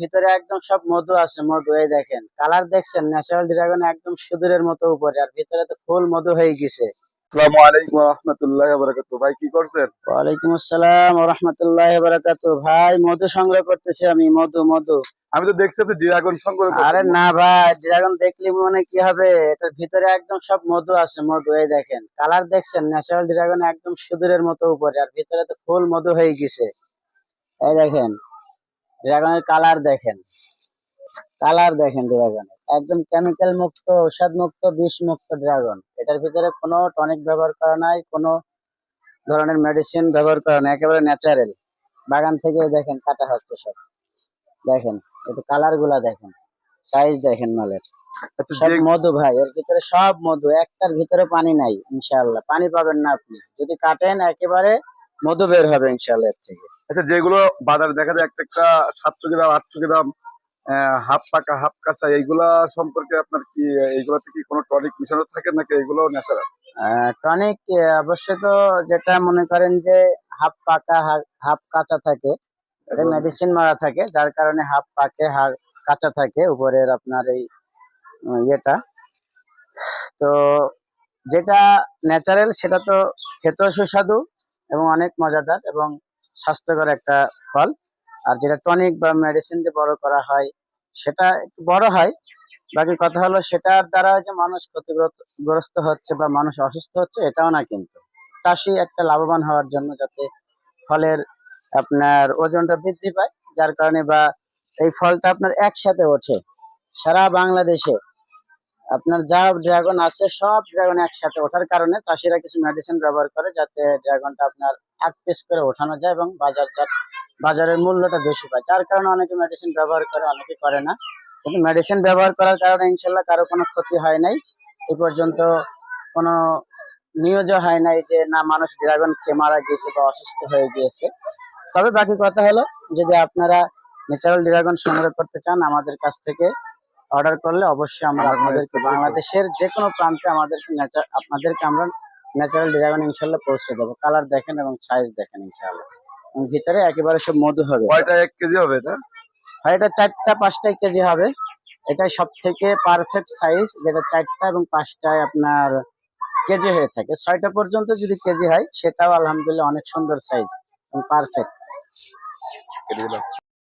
ভিতরে একদম সব মধু আছে মধু এই দেখেন। কালার দেখছেন? ন্যাচারাল ড্রাগন একদম সুদূরের মতো উপরে আর ভিতরে তো ফুল মধু হয়ে গেছে। আসসালামু আলাইকুম রহমতুল্লাহ বারাকাতু ভাই কি করছেন? ওয়ালাইকুম আসসালাম রহমতুল্লাহ বারাকাতু ভাই মধু সংগ্রহ করতেছি আমি মধু মধু। আমি তো দেখছি আপনি ড্রাগন সংগ্রহ আরে না ভাই ড্রাগন দেখলে মনে কি হবে? এটার ভিতরে একদম সব মধু আছে মধু এই দেখেন। কালার দেখছেন? ন্যাচারাল ড্রাগন একদম সুদূরের মতো উপরে আর ভিতরে তো ফুল মধু হয়ে গেছে। এই দেখেন। ড্রাগনের কালার দেখেন। কালার দেখেন ড্রাগনের। একদম কেমিক্যাল মুক্ত ঔষধ মুক্ত বিষ মুক্ত ড্রাগন। এটার ভিতরে কোনো টনিক ব্যবহার করা নাই কোনো ধরনের মেডিসিন ব্যবহার করা নাই একেবারে ন্যাচারাল বাগান থেকে দেখেন কাটা হচ্ছে সব। দেখেন একটু কালারগুলা দেখেন। সাইজ দেখেন মালের। আচ্ছা সব মধু ভাই এর ভিতরে সব মধু একটার ভিতরে পানি নাই ইনশাআল্লাহ। পানি পাবেন না আপনি। যদি কাটেন একেবারে মধু বের হবে ইনশাআল্লাহ এর থেকে। আচ্ছা যেগুলো বাজারে দেখা যায় একটা একটা সাতশো গ্রাম আটশো গ্রাম হাফ পাকা হাফ কাঁচা এইগুলা সম্পর্কে আপনার কি এইগুলাতে কি কোনো টনিক মিশানো থাকে নাকি এগুলো ন্যাচারাল? টনিক অবশ্য তো যেটা মনে করেন যে হাফ পাকা হাফ কাঁচা থাকে এটা মেডিসিন মারা থাকে যার কারণে হাফ পাকে হাফ কাঁচা থাকে উপরের আপনার এই ইয়েটা। তো যেটা ন্যাচারাল সেটা তো খেতেও সুস্বাদু এবং অনেক মজাদার এবং স্বাস্থ্যকর একটা ফল। আর যেটা টনিক বা মেডিসিন দিয়ে বড় করা হয়, সেটা একটু বড় হয়। বাকি কথা হলো, সেটার দ্বারা যে মানুষ ক্ষতিগ্রস্ত হচ্ছে বা মানুষ অসুস্থ হচ্ছে, এটাও না কিন্তু। চাষি একটা লাভবান হওয়ার জন্য যাতে ফলের আপনার ওজনটা বৃদ্ধি পায়, যার কারণে বা এই ফলটা আপনার একসাথে ওঠে। সারা বাংলাদেশে আপনার যা ড্রাগন আছে, সব ড্রাগন একসাথে ওঠার কারণে চাষিরা কিছু মেডিসিন ব্যবহার করে যাতে ড্রাগনটা আপনার এক পিস করে ওঠানো যায় এবং বাজারজাত বাজারের মূল্যটা বেশি পায়। যার কারণে অনেকে মেডিসিন ব্যবহার করে, অনেকে করে না। কিন্তু মেডিসিন ব্যবহার করার কারণে ইনশাল্লাহ কারও কোনো ক্ষতি হয় নাই। এ পর্যন্ত কোনো নিউজও হয় নাই যে না, মানুষ ড্রাগন খেয়ে মারা গিয়েছে বা অসুস্থ হয়ে গিয়েছে। তবে বাকি কথা হলো, যদি আপনারা ন্যাচারাল ড্রাগন সংগ্রহ করতে চান আমাদের কাছ থেকে অর্ডার করলে অবশ্যই আমরা আমরা আপনাদেরকে বাংলাদেশের যে কোনো প্রান্তে আমাদেরকে ন্যাচার আপনাদেরকে আমরা ন্যাচারাল ডিজাইন ইনশাল্লাহ পৌঁছে দেবো। কালার দেখেন এবং সাইজ দেখেন ইনশাল্লাহ। ভিতরে একেবারে সব মধু হবে। কয়টা এক কেজি হবে এটা? হয় এটা চারটা পাঁচটা কেজি হবে। এটাই সব থেকে পারফেক্ট সাইজ যেটা চারটা এবং পাঁচটায় আপনার কেজি হয়ে থাকে। ছয়টা পর্যন্ত যদি কেজি হয় সেটাও আলহামদুলিল্লাহ অনেক সুন্দর সাইজ এবং পারফেক্ট